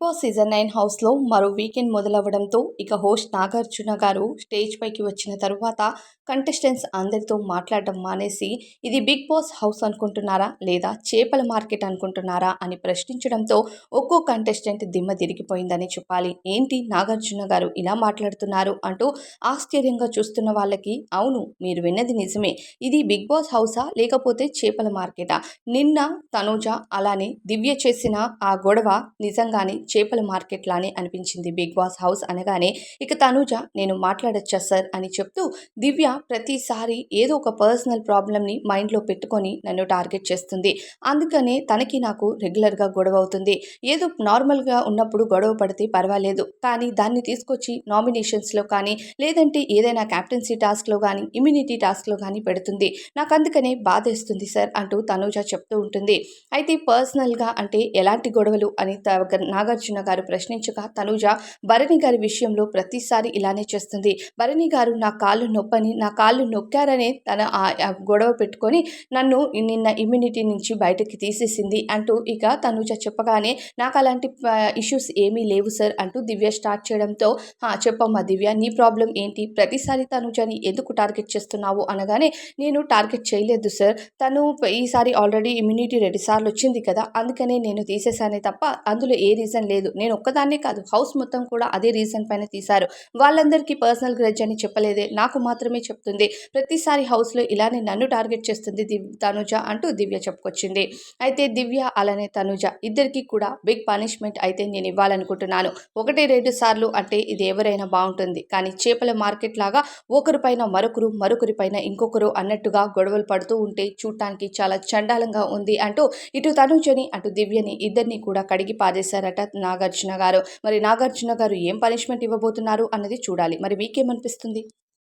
Boss season nine హౌస్లో మరో weekend మొదలవ్వడంతో ఇక హోస్ట్ నాగార్జున గారు స్టేజ్ పైకి వచ్చిన తరువాత కంటెస్టెంట్స్ అందరితో మాట్లాడడం మానేసి ఇది బిగ్ బాస్ హౌస్ అనుకుంటున్నారా లేదా చేపల మార్కెట్ అనుకుంటున్నారా అని ప్రశ్నించడంతో ఒక్కో కంటెస్టెంట్ దిమ్మ తిరిగిపోయిందని చెప్పాలి. ఏంటి నాగార్జున గారు ఇలా మాట్లాడుతున్నారు అంటూ ఆశ్చర్యంగా చూస్తున్న వాళ్ళకి అవును మీరు విన్నది నిజమే. ఇది బిగ్ బాస్ హౌసా లేకపోతే చేపల మార్కెటా? నిన్న తనూజ అలానే దివ్య చేసిన ఆ గొడవ నిజంగానే చేపల మార్కెట్ లానే అనిపించింది. బిగ్ బాస్ హౌస్ అనగానే ఇక తనూజ నేను మాట్లాడచ్చా సార్? అని చెప్తూ దివ్య ప్రతిసారి ఏదో ఒక పర్సనల్ ప్రాబ్లమ్ని మైండ్లో పెట్టుకొని నన్ను టార్గెట్ చేస్తుంది. అందుకనే తనకి నాకు రెగ్యులర్గా గొడవ అవుతుంది. ఏదో నార్మల్గా ఉన్నప్పుడు గొడవ పడితే పర్వాలేదు. కానీ దాన్ని తీసుకొచ్చి నామినేషన్స్లో కానీ లేదంటే ఏదైనా క్యాప్టెన్సీ టాస్క్లో కానీ ఇమ్యూనిటీ టాస్క్లో కానీ పెడుతుంది. నాకు అందుకనే బాధేస్తుంది సార్ అంటూ తనూజ చెప్తూ ఉంటుంది. అయితే పర్సనల్గా అంటే ఎలాంటి గొడవలు అని నాగార్జున నాగార్జున గారు ప్రశ్నించగా తనూజ భరణి గారి విషయంలో ప్రతిసారి ఇలానే చేస్తుంది. భరణి గారు నా కాళ్ళు నొప్పని నా కాళ్ళు నొక్కారనే తన ఆ- గొడవ పెట్టుకొని నన్ను నిన్న ఇమ్యూనిటీ నుంచి బయటకి తీసేసింది అంటూ ఇక తనూజ చెప్పగానే నాకు అలాంటి ఇష్యూస్ ఏమీ లేవు సార్ అంటూ దివ్య స్టార్ట్ చేయడంతో చెప్పమ్మా దివ్య నీ ప్రాబ్లం ఏంటి? ప్రతిసారి తనుజని ఎందుకు టార్గెట్ చేస్తున్నావు? అనగానే నేను టార్గెట్ చేయలేదు సార్. తను ఈసారి ఆల్రెడీ ఇమ్యూనిటీ రెండు సార్లు వచ్చింది కదా అందుకనే నేను తీసేసానే తప్ప అందులో ఏ రీజన్ లేదు. నేను ఒక్కదాన్నే కాదు హౌస్ మొత్తం కూడా అదే రీజన్ పైన తీశారు. వాళ్ళందరికీ పర్సనల్ గ్రడ్జ్ అని చెప్పలేదే నాకు మాత్రమే చెప్తుంది. ప్రతిసారి హౌస్లో ఇలానే నన్ను టార్గెట్ చేస్తుంది దివ్ తనుజ అంటూ దివ్య చెప్పుకొచ్చింది. అయితే దివ్య అలానే తనుజ ఇద్దరికి కూడా బిగ్ పనిష్మెంట్ అయితే నేను ఇవ్వాలనుకుంటున్నాను. ఒకటి రెండు సార్లు అంటే ఇది ఎవరైనా బాగుంటుంది. కానీ చేపల మార్కెట్ లాగా ఒకరిపైన మరొకరు మరొకరిపైన ఇంకొకరు అన్నట్టుగా గొడవలు పడుతూ ఉంటే చూడటానికి చాలా చండాలంగా ఉంది అంటూ ఇటు తనుజని అటు దివ్యని ఇద్దరిని కూడా కడిగి పారేశారట నాగార్జున గారు. మరి నాగార్జున గారు ఏం పనిష్మెంట్ ఇవ్వబోతున్నారు అన్నది చూడాలి. మరి మీకేమనిపిస్తుంది?